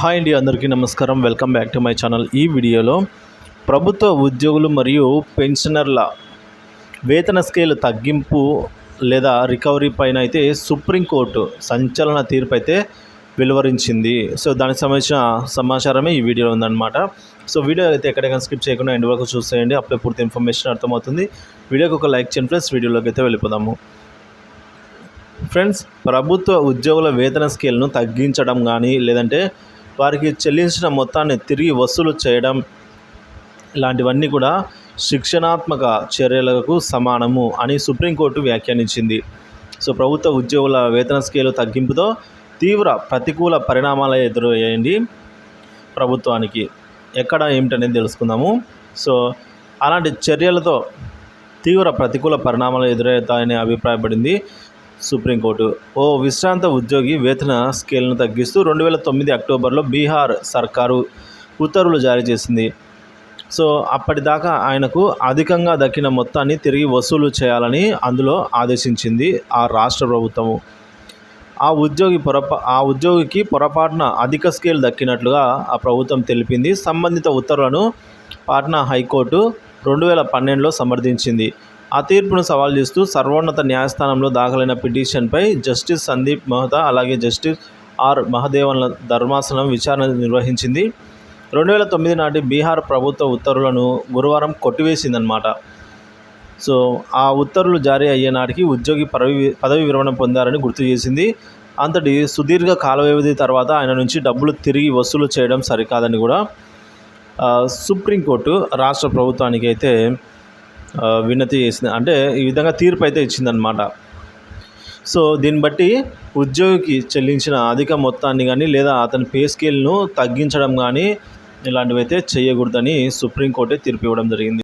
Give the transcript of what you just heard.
Hi అండి అందరికీ నమస్కారం. Welcome back to my channel. ఈ వీడియోలో ప్రభుత్వ ఉద్యోగులు మరియు పెన్షనర్ల వేతన స్కేల్ తగ్గింపు లేదా రికవరీ పైన అయితే సుప్రీంకోర్టు సంచలన తీర్పు అయితే వెలువరించింది. సో దానికి సంబంధించిన సమాచారమే ఈ వీడియోలో ఉందన్నమాట. సో వీడియో అయితే ఎక్కడైనా స్కిప్ చేయకుండా ఎండ్ వరకు చూసేయండి. అప్పుడే పూర్తి ఇన్ఫర్మేషన్ అర్థమవుతుంది. వీడియోకి ఒక లైక్ చేయండి ఫ్రెండ్స్. వీడియోలోకి అయితే వెళ్ళిపోదాము. ఫ్రెండ్స్ ప్రభుత్వ ఉద్యోగుల వేతన స్కేల్ను తగ్గించడం కానీ లేదంటే వారికి చెల్లించిన మొత్తాన్ని తిరిగి వసూలు చేయడం ఇలాంటివన్నీ కూడా శిక్షణాత్మక చర్యలకు సమానము అని సుప్రీంకోర్టు వ్యాఖ్యానించింది. సో ప్రభుత్వ ఉద్యోగుల వేతన స్కేలు తగ్గింపుతో తీవ్ర ప్రతికూల పరిణామాలు ఎదురయ్యాయండి ప్రభుత్వానికి. ఎక్కడ ఏమిటనేది తెలుసుకుందాము. సో అలాంటి చర్యలతో తీవ్ర ప్రతికూల పరిణామాలు ఎదురవుతాయని అభిప్రాయపడింది సుప్రీంకోర్టు. ఓ విశ్రాంత ఉద్యోగి వేతన స్కేల్ను తగ్గిస్తూ రెండు వేల తొమ్మిది అక్టోబర్లో బీహార్ సర్కారు ఉత్తర్వులు జారీ చేసింది. సో అప్పటిదాకా ఆయనకు అధికంగా దక్కిన మొత్తాన్ని తిరిగి వసూలు చేయాలని అందులో ఆదేశించింది ఆ రాష్ట్ర ప్రభుత్వము. ఆ ఉద్యోగి పొరపా ఆ ఉద్యోగికి పొరపాటున అధిక స్కేల్ దక్కినట్లుగా ఆ ప్రభుత్వం తెలిపింది. సంబంధిత ఉత్తర్వులను పాట్నా హైకోర్టు రెండు వేల పన్నెండులో సమర్థించింది. ఆ తీర్పును సవాల్ చేస్తూ సర్వోన్నత న్యాయస్థానంలో దాఖలైన పిటిషన్పై జస్టిస్ సందీప్ మెహతా అలాగే జస్టిస్ ఆర్ మహదేవన్ల ధర్మాసనం విచారణ నిర్వహించింది. రెండు వేల తొమ్మిది నాటి బీహార్ ప్రభుత్వ ఉత్తర్వులను గురువారం కొట్టివేసిందనమాట సో ఆ ఉత్తర్వులు జారీ అయ్యే నాటికి ఉద్యోగి పదవి పదవి విరమణ పొందారని గుర్తు చేసింది. అంతటి సుదీర్ఘ కాల వ్యవధి తర్వాత ఆయన నుంచి డబ్బులు తిరిగి వసూలు చేయడం సరికాదని కూడా సుప్రీంకోర్టు రాష్ట్ర ప్రభుత్వానికి అయితే వినతి చేసింది అంటే ఈ విధంగా తీర్పు అయితే ఇచ్చిందనమాట సో దీన్ని బట్టి ఉద్యోగికి చెల్లించిన అధిక మొత్తాన్ని కానీ లేదా అతని పే స్కేల్ను తగ్గించడం కానీ ఇలాంటివి అయితే చేయకూడదని సుప్రీంకోర్టే తీర్పు ఇవ్వడం జరిగింది.